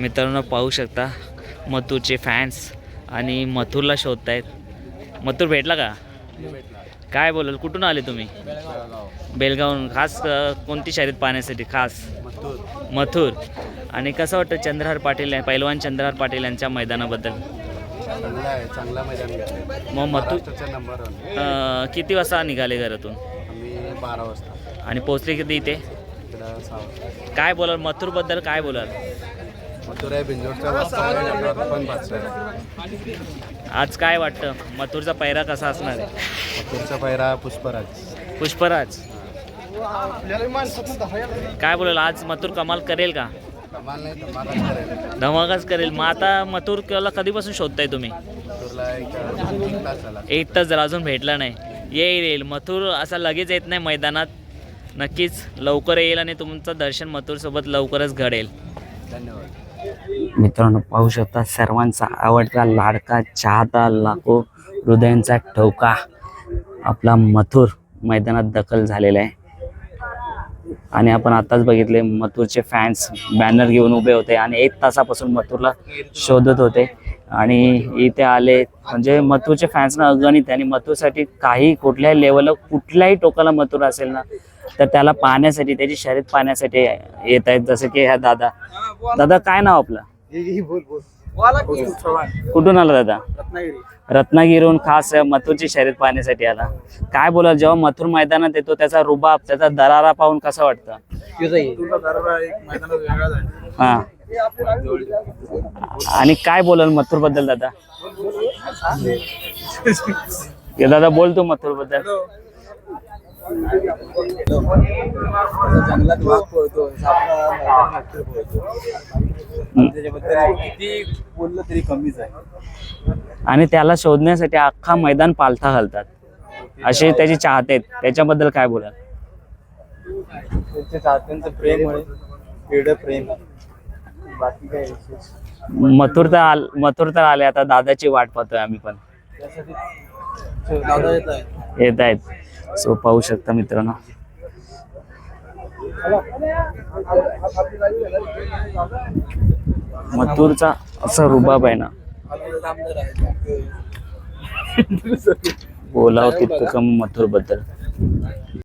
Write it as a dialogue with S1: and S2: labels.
S1: मित्रांनो पाहू शकता मथुरचे फॅन्स आणि मथुरला शोधतायत. मथुर भेटला का? काय बोलाल? कुठून आले तुम्ही? बेलगावहून. खास कोणती शर्यत पाहण्यासाठी? खास. मथुर. आणि कसं वाटतं चंद्रहार पाटील पैलवान चंद्रहार पाटील यांच्या मैदानाबद्दल?
S2: चांगला मैदान
S1: मग मथुर किती वाजता निघाले घरातून?
S2: बारा वाजता.
S1: आणि पोचले किती इथे? काय बोलाल? मथुरबद्दल काय बोलाल?
S2: मथुरा बिंजोडचा पण
S1: आज काय वाटतं? मथुरचा पैरा कसा असणार आहे?
S2: मथुरचा पहिरा पुष्पराज.
S1: पुष्पराज. काय बोलाल? आज मथुर कमाल करेल का?
S2: कमाल नाही धमाल करेल.
S1: धमाकाच करेल. मग आता मथुर केला कधीपासून शोधताय तुम्ही?
S2: मथुरला एक एक तास झाला.
S1: एक तास जर अजून भेटला नाही. येईल येईल. मथुर असा लगेच येत नाही मैदानात. नक्कीच लवकर येईल आणि तुमचं दर्शन मथुरसोबत लवकरच घडेल.
S2: धन्यवाद.
S1: मित्रांनो पाहू शकता सर्वांचा आवडता लाडका चाहता लाखो हृदयांचा ठोका. आपला मथुर मैदानात दखल झालेला आहे. आणि आपण आताच बघितले मथुरचे फॅन्स बॅनर घेऊन उभे होते आणि एक तासापासून मथुरला शोधत होते. आणि इथे आले म्हणजे मथुरचे फॅन्सना अगणित आणि मथुरसाठी काही कुठल्याही लेवलला कुठल्याही टोकाला मथुर असेल ना तर त्याला पाहण्यासाठी त्याची शर्यत पाहण्यासाठी येत आहेत जसं की ह्या दादा. दादा काय नाव आपलं? कुठून आला दादा? रत्नागिरीहून खास मथुरची शर्यत पाहण्यासाठी आला. काय बोला जेव्हा मथुर मैदानात येतो त्याचा रुबाब त्याचा दरारा पाहून कसं वाटतं? हा. आणि काय बोलाल मथुरबद्दल दादा दादा बोल तू मथुरबद्दल
S2: जंगलात वाघ पळतो त्याच्याबद्दल किती बोललं तरी कमीच आहे.
S1: आणि त्याला शोधण्यासाठी अख्खा मैदान पालथा घालतात असे त्याचे चाहते आहेत. त्याच्याबद्दल काय बोलाल?
S2: त्यांच्या चाहत्यांचं प्रेम आहे. वेड प्रेम बाकी काय
S1: मथुर तर आल मथुर तर आले. आता दादाची वाट पाहतोय आम्ही पण.
S2: त्यासाठी दादा येत आहे
S1: येत आहेत. सो पाहू शकता मित्रांनो. मथुरचा असा रुबाब आहे ना. बोलाव तितकं कम मथुरबद्दल